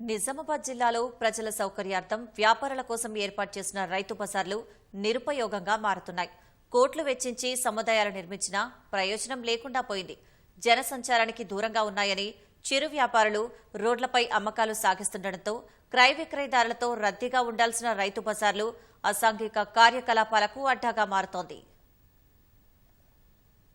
నిజామాబాద్ జిల్లాలో ప్రజల సౌకర్యార్థం వ్యాపారుల కోసం ఏర్పాటు చేసిన రైతు బజార్లు నిరుపయోగంగా మారుతున్నాయి. కోట్లు వెచ్చించి సముదాయాలు నిర్మించినా ప్రయోజనం లేకుండా పోయింది. జనసంచారానికి దూరంగా ఉన్నాయని చిరు వ్యాపారులు రోడ్లపై అమ్మకాలు సాగిస్తుండటంతో క్రయ విక్రయదారులతో రద్దీగా ఉండాల్సిన రైతు బజార్లు అసాంఘిక కార్యకలాపాలకు అడ్డాగా మారుతోంది.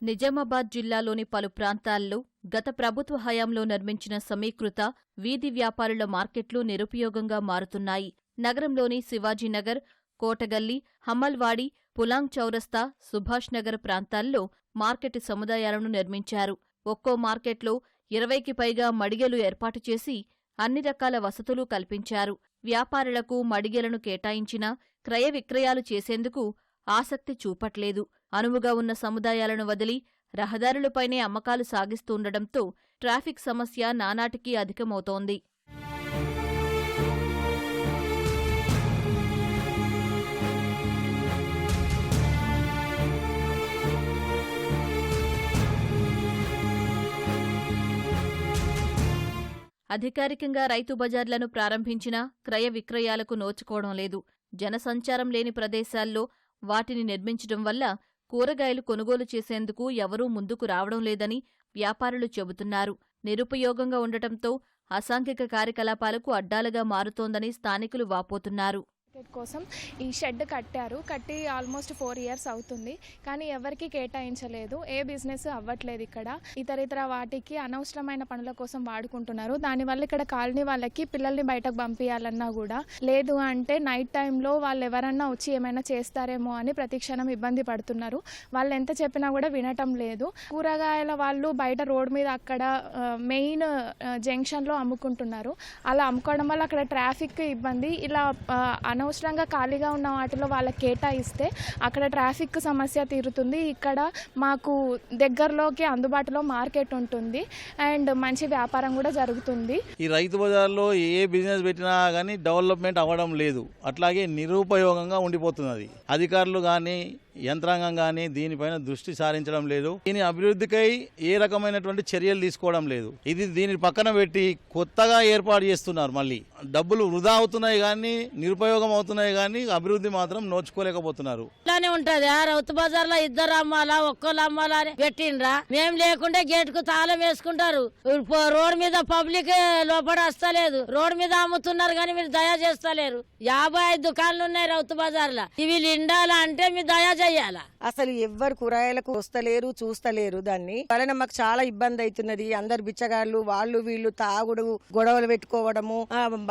నిజామాబాద్ జిల్లాలోని పలు ప్రాంతాల్లో గత ప్రభుత్వ హయాంలో నిర్మించిన సమీకృత వీధి వ్యాపారుల మార్కెట్లు నిరుపయోగంగా మారుతున్నాయి. నగరంలోని శివాజీనగర్ కోటగల్లి హమ్మల్వాడి పులాంగ్ చౌరస్తా సుభాష్ నగర్ ప్రాంతాల్లో మార్కెట్ సముదాయాలను నిర్మించారు. ఒక్కో మార్కెట్లో ఇరవైకి పైగా మడిగెలు ఏర్పాటు చేసి అన్ని రకాల వసతులు కల్పించారు. వ్యాపారులకు మడిగెలను కేటాయించినా క్రయ విక్రయాలు చేసేందుకు ఆసక్తి చూపట్లేదు. అనువుగా ఉన్న సముదాయాలను వదిలి రహదారులపైనే అమ్మకాలు సాగిస్తుండటంతో ట్రాఫిక్ సమస్య నానాటికీ అధికమవుతోంది. అధికారికంగా రైతు బజార్లను ప్రారంభించినా క్రయ విక్రయాలకు నోచుకోవడం లేదు. జనసంచారం లేని ప్రదేశాల్లో వాటిని నిర్మించడం వల్ల కూరగాయలు కొనుగోలు చేసేందుకు ఎవరూ ముందుకు రావడం లేదని వ్యాపారులు చెబుతున్నారు. నిరుపయోగంగా ఉండటంతో అసాంఘిక కార్యకలాపాలకు అడ్డాలుగా మారుతోందని స్థానికులు వాపోతున్నారు. మార్కెట్ కోసం ఈ షెడ్ కట్టారు. కట్టి ఆల్మోస్ట్ ఫోర్ ఇయర్స్ అవుతుంది. కానీ ఎవరికి కేటాయించలేదు. ఏ బిజినెస్ అవ్వట్లేదు ఇక్కడ. ఇతర ఇతర వాటికి అనవసరమైన పనుల కోసం వాడుకుంటున్నారు. దానివల్ల ఇక్కడ కాలనీ వాళ్ళకి పిల్లల్ని బయటకు పంపించాలన్నా కూడా లేదు అంటే నైట్ టైంలో వాళ్ళు ఎవరన్నా వచ్చి ఏమైనా చేస్తారేమో అని ప్రతిక్షణం ఇబ్బంది పడుతున్నారు. వాళ్ళు ఎంత చెప్పినా కూడా వినటం లేదు. కూరగాయల వాళ్ళు బయట రోడ్ మీద అక్కడ మెయిన్ జంక్షన్లో అమ్ముకుంటున్నారు. అలా అమ్ముకోవడం వల్ల అక్కడ ట్రాఫిక్ ఇబ్బంది. ఇలా ఆ, అనవసరంగా ఖాళీగా ఉన్న వాటిలో వాళ్ళకి కేటాయిస్తే అక్కడ ట్రాఫిక్ సమస్య తీరుతుంది. ఇక్కడ మాకు దగ్గరలోకి అందుబాటులో మార్కెట్ ఉంటుంది. అండ్ మంచి వ్యాపారం కూడా జరుగుతుంది. ఈ రైతు బజార్లో ఏ బిజినెస్ పెట్టినా కానీ డెవలప్మెంట్ అవ్వడం లేదు. అట్లాగే నిరుపయోగంగా ఉండిపోతున్నది. అధికారులు కానీ యంత్రాంగం కానీ దీనిపైన దృష్టి సారించడం లేదు. దీని అభివృద్ధికై ఏ రకమైనటువంటి చర్యలు తీసుకోవడం లేదు. ఇది దీని పక్కన పెట్టి కొత్తగా ఏర్పాటు చేస్తున్నారు మళ్ళీ. డబ్బులు వృధా అవుతున్నాయి కానీ నిరుపయోగం అవుతున్నాయి కానీ అభివృద్ధి మాత్రం నోచుకోలేకపోతున్నారు. ఇలానే ఉంటది. ఆ రౌతు బజార్లో ఇద్దరు అమ్మాలా ఒక్కరు అమ్మాలా అని పెట్టిండ్రా. మేము లేకుంటే గేట్కు తాళం వేసుకుంటారు. రోడ్ మీద పబ్లిక్ లోపల వస్తలేదు. రోడ్ మీద అమ్ముతున్నారు కానీ మీరు దయా చేస్తలేరు యాభై ఐదు దుకాణాలు ఉన్నాయి రౌతు బజార్లో ఇవి నిండాలా అంటే మీరు దయా చెయ్యాలా అసలు ఎవ్వరు కూరగాయలకు వస్తలేరు చూస్తలేరు దాన్ని. వలన మాకు చాలా ఇబ్బంది అవుతున్నది. అందరు బిచ్చగాళ్ళు వాళ్ళు వీళ్ళు తాగుడు గొడవలు పెట్టుకోవడము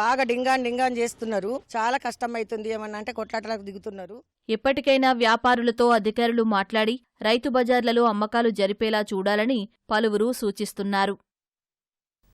బాగా డింగాన్ డింగాన్ చేస్తున్నారు. చాలా కష్టం అవుతుంది ఏమన్నా అంటే కొట్లాటలకు దిగుతున్నారు. ఇప్పటికైనా వ్యాపారులతో అధికారులు మాట్లాడి రైతు బజార్లలో అమ్మకాలు జరిపేలా చూడాలని పలువురు సూచిస్తున్నారు.